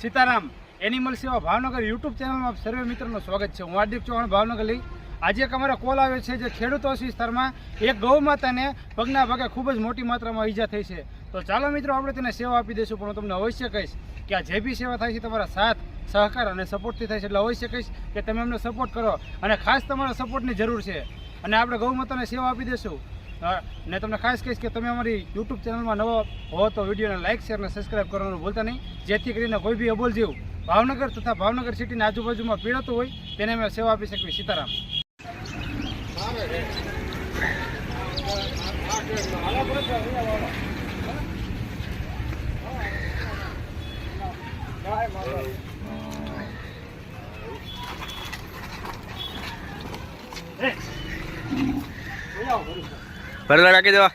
Sitaram animal સેવા Bhavnagar YouTube ચેનલમાં સર્વે મિત્રોનું સ્વાગત છે. હું હાર્દિક ચૌહાણ ભાવનગર આજે એક અમારો કોલ આવ્યો છે જે ખેડૂતો વિસ્તારમાં એક ગૌ માતાને પગના ભાગે ખૂબ જ મોટી માત્રામાં ઈજા થઈ છે. તો ચાલો મિત્રો, આપણે તેને સેવા આપી દઈશું, પણ હું તમને અવશ્ય કહીશ કે આ જે બી સેવા થાય છે, તમારા સાથ, સહકાર અને સપોર્ટથી થાય છે એટલે અવશ્ય કહીશ કે તમે અમને સપોર્ટ કરો. અને ખાસ તમારા સપોર્ટની જરૂર છે. અને આપણે ગૌ માતાને સેવા આપી દઈશું. ને તમને ખાસ કહીશ કે તમે અમારી યુટ્યુબ ચેનલમાં નવો હો તો વિડીયોને લાઇક શેર અને સબસ્ક્રાઈબ કરવાનું ભૂલતા નહીં જેથી કરીને કોઈ બી અબોલ જીવ ભાવનગર તથા ભાવનગર સિટીની આજુબાજુમાં પીડાતું હોય તેને અમે સેવા આપી શકીએ સીતારામ ભરેલા રાખી દેવા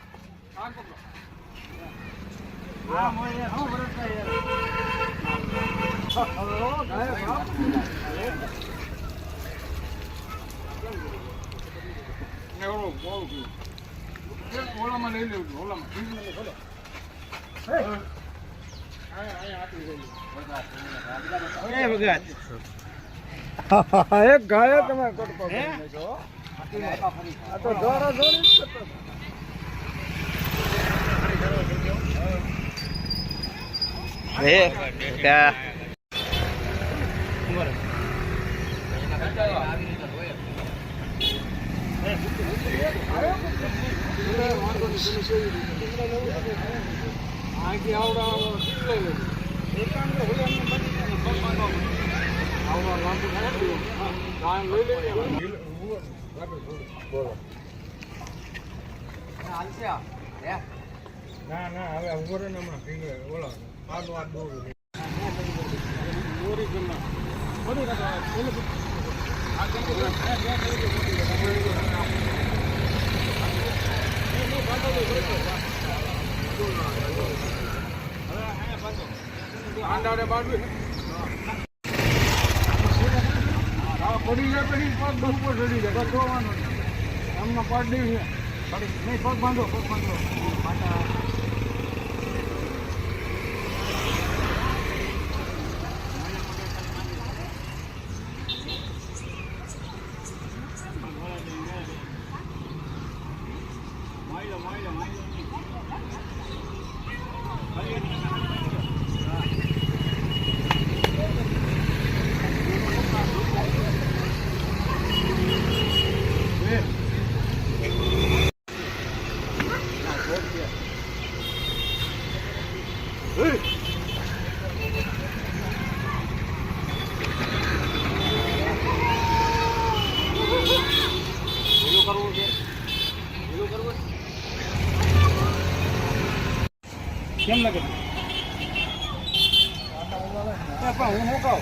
ઓલામાં લઈ લેવું ઓલામાં એક ગાયો તમે કટકો હે? આ તો દોરા દોરી કરતો બની જાય ને ને. હવે ઊભો રહે ને હમણાં. ઓલા આંડાડે બાંધવી પડી જાય પછી પગ બહુ પર ચડી જાય બસ જોવાનું એમનો પગ નહીં છે નહીં, પગ બાંધો પગ બાંધો. પાછા કેમ લાગે? પણ હું શું કહું?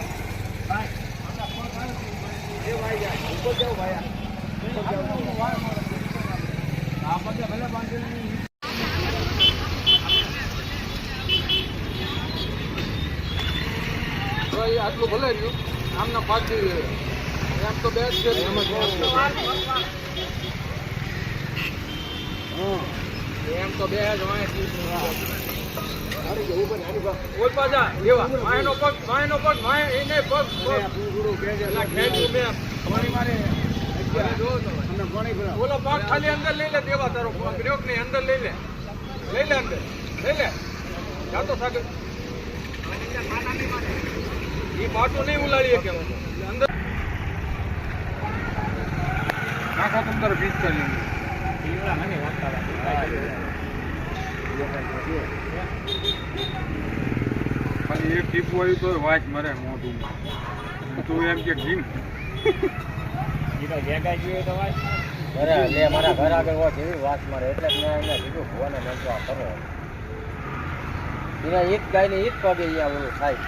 આ બધે ભલે એ આટલું ભલે રહ્યું. આમના પાછી એમ તો બેસ્ટ છે એમ. જ એમ તો બે જ પગ ઓલો પગ ખાલી અંદર લઈ લે દેવા તારો પગ. રહ્યો અંદર લઈ લે. લઈ લે અંદર. લઈ લે. જાતો સાગર. એ પાટું નહીં ઉલાડીએ કે અંદર. નાખો તમ તારો બીજ કરી ખાલી એક ટીપું આવ્યું તો વાંચ મરે મોઢું તું એમ કે જીમ. અરે લે, મારા ઘર આગળ વાત એવી વાત મારે. એટલે મેં એને કીધું, ભુવાને મેં તો કરો એના એક ગાય ને એક પગે અહીંયા ઓલું થાય.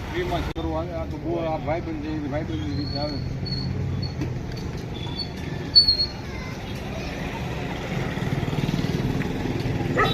ફ્રીમાં ભાઈ બંધ ભાઈ બંધ રીતે આવે